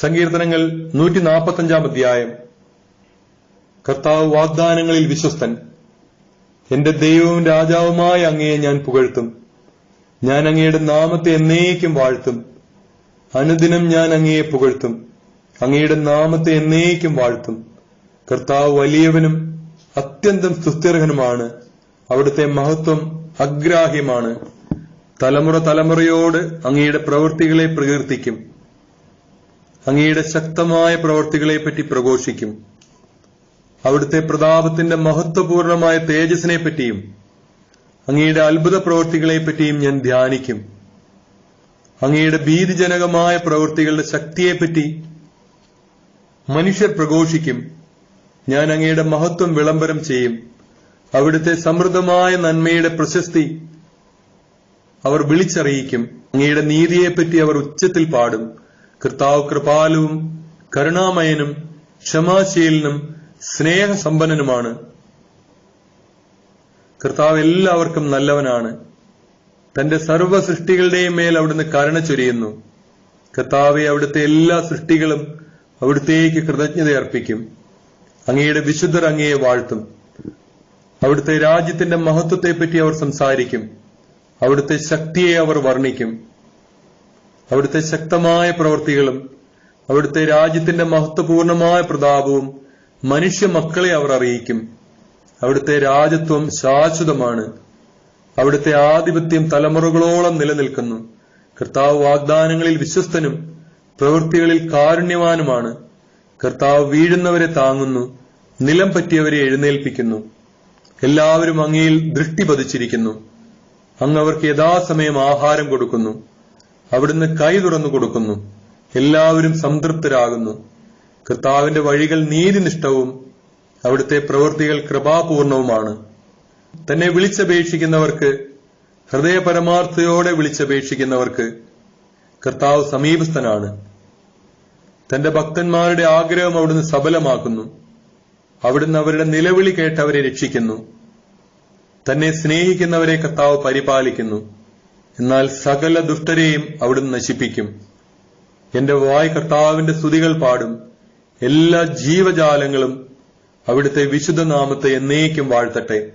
സങ്കീർത്തനങ്ങൾ നൂറ്റി നാൽപ്പത്തഞ്ചാം അധ്യായം. കർത്താവ് വാഗ്ദാനങ്ങളിൽ വിശ്വസ്തൻ. എന്റെ ദൈവവും രാജാവുമായ അങ്ങയെ ഞാൻ പുകഴ്ത്തും. ഞാൻ അങ്ങയുടെ നാമത്തെ എന്നേക്കും വാഴ്ത്തും. അനുദിനം ഞാൻ അങ്ങയെ പുകഴ്ത്തും. അങ്ങയുടെ നാമത്തെ എന്നേക്കും വാഴ്ത്തും. കർത്താവ് വലിയവനും അത്യന്തം സ്തുത്യർഹനുമാണ്. അവിടുത്തെ മഹത്വം അഗ്രാഹ്യമാണ്. തലമുറ തലമുറയോട് അങ്ങയുടെ പ്രവൃത്തികളെ പ്രകീർത്തിക്കും. അങ്ങയുടെ ശക്തമായ പ്രവൃത്തികളെപ്പറ്റി പ്രഘോഷിക്കും. അവിടുത്തെ പ്രതാപത്തിന്റെ മഹത്വപൂർണമായ തേജസ്സിനെ പറ്റിയും അങ്ങയുടെ അത്ഭുത പ്രവൃത്തികളെപ്പറ്റിയും ഞാൻ ധ്യാനിക്കും. അങ്ങയുടെ ഭീതിജനകമായ പ്രവൃത്തികളുടെ ശക്തിയെപ്പറ്റി മനുഷ്യർ പ്രഘോഷിക്കും. ഞാൻ അങ്ങയുടെ മഹത്വം വിളംബരം ചെയ്യും. അവിടുത്തെ സമൃദ്ധമായ നന്മയുടെ പ്രശസ്തി അവർ വിളിച്ചറിയിക്കും. അങ്ങയുടെ നീതിയെപ്പറ്റി അവർ ഉച്ചത്തിൽ പാടും. കർത്താവ് കൃപാലുവും കരുണാമയനും ക്ഷമാശീലനും സ്നേഹസമ്പന്നനുമാണ്. കർത്താവ് എല്ലാവർക്കും നല്ലവനാണ്. തന്റെ സർവ സൃഷ്ടികളുടെയും മേൽ അവിടുന്ന് കരുണ ചൊരിയുന്നു. കർത്താവെ അവിടുത്തെ എല്ലാ സൃഷ്ടികളും അവിടുത്തേക്ക് കൃതജ്ഞത അർപ്പിക്കും അങ്ങയുടെ വിശുദ്ധർ അങ്ങയെ വാഴ്ത്തും. അവിടുത്തെ രാജ്യത്തിന്റെ മഹത്വത്തെപ്പറ്റി അവർ സംസാരിക്കും. അവിടുത്തെ ശക്തിയെ അവർ വർണിക്കും. അവിടുത്തെ ശക്തമായ പ്രവൃത്തികളും അവിടുത്തെ രാജ്യത്തിന്റെ മഹത്വപൂർണമായ പ്രതാപവും മനുഷ്യ മക്കളെ അവർ അറിയിക്കും. അവിടുത്തെ രാജത്വം ശാശ്വതമാണ്. അവിടുത്തെ ആധിപത്യം തലമുറകളോളം നിലനിൽക്കുന്നു. കർത്താവ് വാഗ്ദാനങ്ങളിൽ വിശ്വസ്തനും പ്രവൃത്തികളിൽ കാരുണ്യവാനുമാണ്. കർത്താവ് വീഴുന്നവരെ താങ്ങുന്നു നിലം പറ്റിയവരെ എഴുന്നേൽപ്പിക്കുന്നു. എല്ലാവരും അങ്ങയിൽ ദൃഷ്ടി പതിച്ചിരിക്കുന്നു. അങ്ങ് അവർക്ക് യഥാസമയം ആഹാരം കൊടുക്കുന്നു. അവിടുന്ന് കൈ തുറന്നു കൊടുക്കുന്നു. എല്ലാവരും സംതൃപ്തരാകുന്നു. കർത്താവിന്റെ വഴികൾ നീതിനിഷ്ഠവും അവിടുത്തെ പ്രവൃത്തികൾ കൃപാപൂർണവുമാണ്. തന്നെ വിളിച്ചപേക്ഷിക്കുന്നവർക്ക് ഹൃദയപരമാർത്ഥയോടെ വിളിച്ചപേക്ഷിക്കുന്നവർക്ക് കർത്താവ് സമീപസ്ഥനാണ്. തന്റെ ഭക്തന്മാരുടെ ആഗ്രഹം അവിടുന്ന് സബലമാക്കുന്നു. അവിടുന്ന് അവരുടെ നിലവിളി കേട്ടവരെ രക്ഷിക്കുന്നു. തന്നെ സ്നേഹിക്കുന്നവരെ കർത്താവ് പരിപാലിക്കുന്നു. എന്നാൽ സകല ദുഷ്ടരെയും അവിടുന്ന് നശിപ്പിക്കും. എന്റെ വായ് കർത്താവിന്റെ സ്തുതികൾ പാടും. എല്ലാ ജീവജാലങ്ങളും അവിടുത്തെ വിശുദ്ധ നാമത്തെ എന്നേക്കും വാഴ്ത്തട്ടെ.